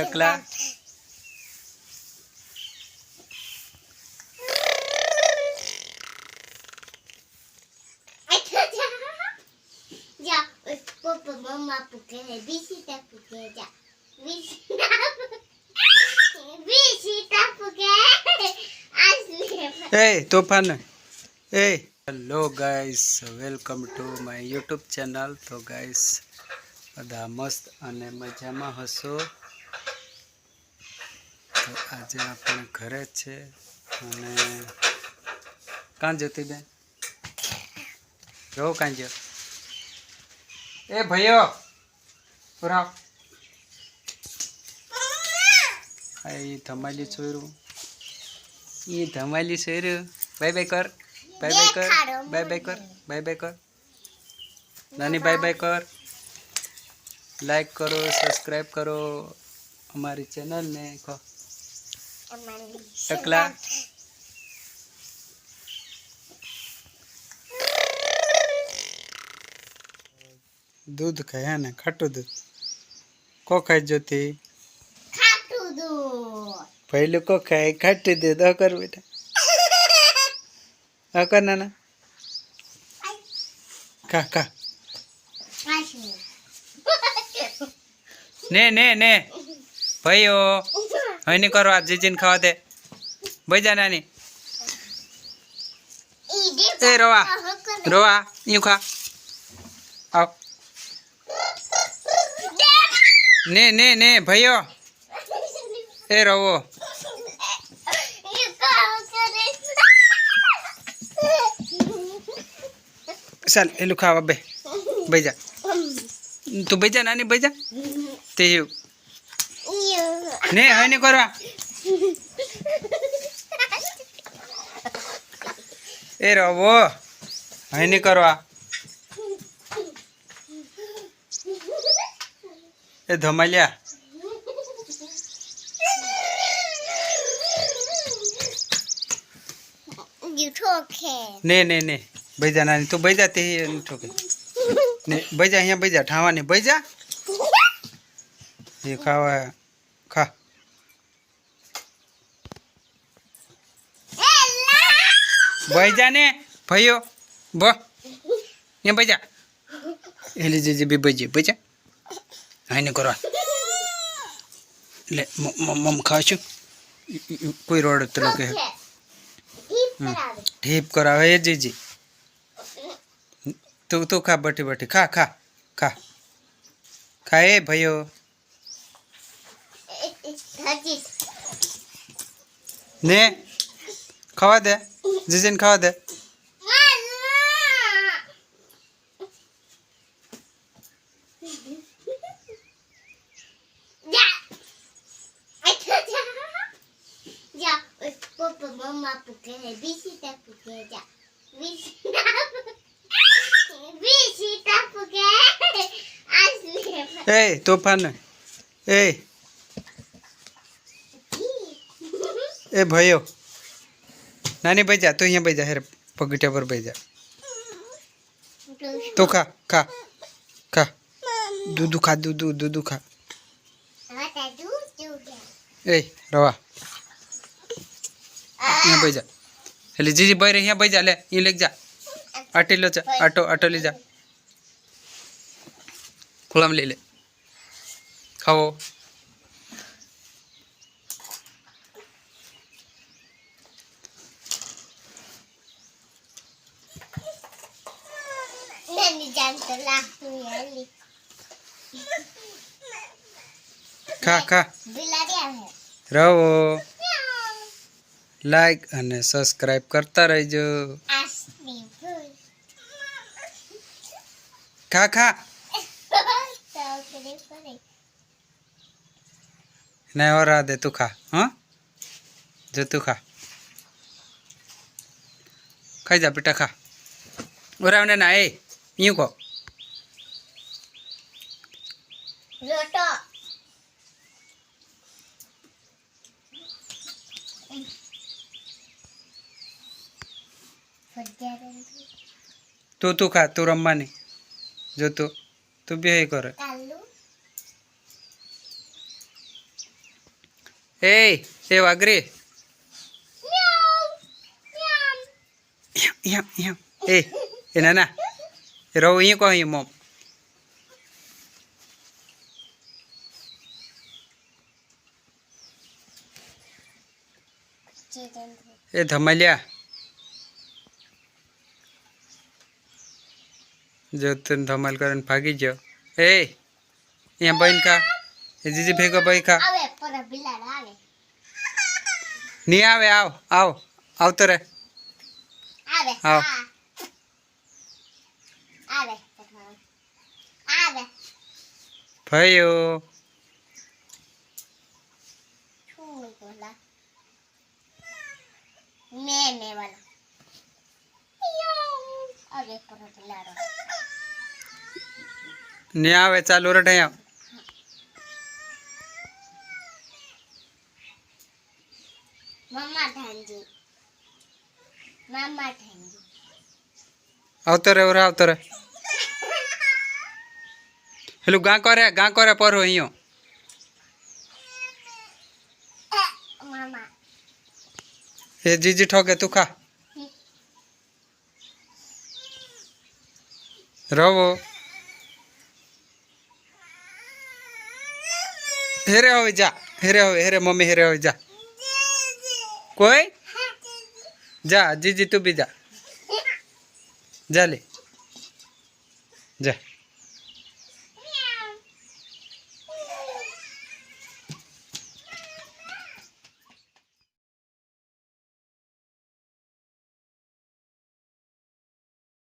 ટકલા જા પપ્પા મમ્મા પૂકે હે બીસીતા પૂકે જા બીસીતા બીસીતા પૂકે આસલે એ તોફાન એ hello guys welcome to my YouTube channel તો ગાઈસ બધા મસ્ત અને મજામાં હશો તો આજે આપણે ઘરે જ છે. અને કાં જતી બેન જો કાંઈ જ્યો એ ભાઈઓ પુરા હા એ ધમાલી છોયરું એ ધમાલી છોયરું બાય બાય કર. બાય બાય કર. બાય બાય કર. બાય બાય કર. નાની બાય બાય કર. લાઈક કરો સબસ્ક્રાઈબ કરો અમારી ચેનલને કહો टकला दूध खाए है ना खट्टू दूध। को खाई जो थी खट्टू दूध। पहले को खाए खट्टू दूध होकर बेटा। होकर ना ना का का ने ने ने। भयो હવે નહીં કરો આ જીજીને ખાવા દે. બજા નાની. ઈ દે એ રોવા રોવા યું ખા. આવ. ને ને ને, ભાઈઓ. એ રવો. ચાલ, એલું ખાવા બે. બજા તું બજા નાની બજા તે યું. ને હવે નહીં કરવા એ રવો હવે નહીં કરવા એ ધમાલ્યા જૂઠો ખે ને ને ને બજા નાની તું બજા તે ઠોકે ને બજા અહીંયા બજા ઠાવાની બજા એ ખાવા બજા ને ભાઈઓ, બ. અહીંયા બજા એટલે જે બે બજી બજા હા ને કરવા. એટલે મમ ખાશું કોઈ રોડ તો કે ઠીપ કરાવે જીજી તું તું ખા બઠી બઠી ખા ખા ખા ખા એ ભાઈઓ ને ખાવા દે જીજીને ખાવા દે Ei, તોફાન. એ એ ભયો એ એ ભાઈઓ નાની બજા તું અહીંયા બજા હેર પગીટા પર બજા તો ખા ખા ખા દૂધું ખા દૂધું દૂધું ખા એ રવા અહીંયા બજા એટલે જીજી ભાઈ અહીંયા બજા લે એ લઈ જા આટી લો જા આટો આટો લઈ જા ખુલામ લઈ લે ખાવો ખા ખા રવો લાઈક અને સબસ્ક્રાઈબ કરતા રહેજો ખા ખા ને ઓરા દે તું ખા હા જો તું ખા ખાઈ જા બેટા ખા ഒരാവണ നായേ നീക്കോ તું તું ખા તું રમવાની. જો તું તું બે કરે. એ એ વાઘરી. એ. એ ના ના એ રહો અહીં કહો અહીં મોમ ચેતન એ ધમાલિયા જો તને ધમાલ કરીને ભાગી ગયો એ અહીંયા બહેન ખા એ જીજી ભેગો ભાઈ ખા આવે પર બિલાડ આવે નહીં આવે આવ આવ આવતો રે આવે આવ. હા. આવે ભાઈઓ શું બોલા મેં મેં વાલા યાઉ. આવે પર બિલાડો નહીં આવે ચાલુ રટ અહીંયા મમ્મા ધાનજી મામા ધાનજી આવતો हेलो गाँ करे गाँ करे पर हो इो जी जी ठोके तू खा। रहो। हेरे हो जा। हेरे हो हेरे मम्मी हेरे हो जा। कोई? जा जी जी तू भी जा। जा ले। जा।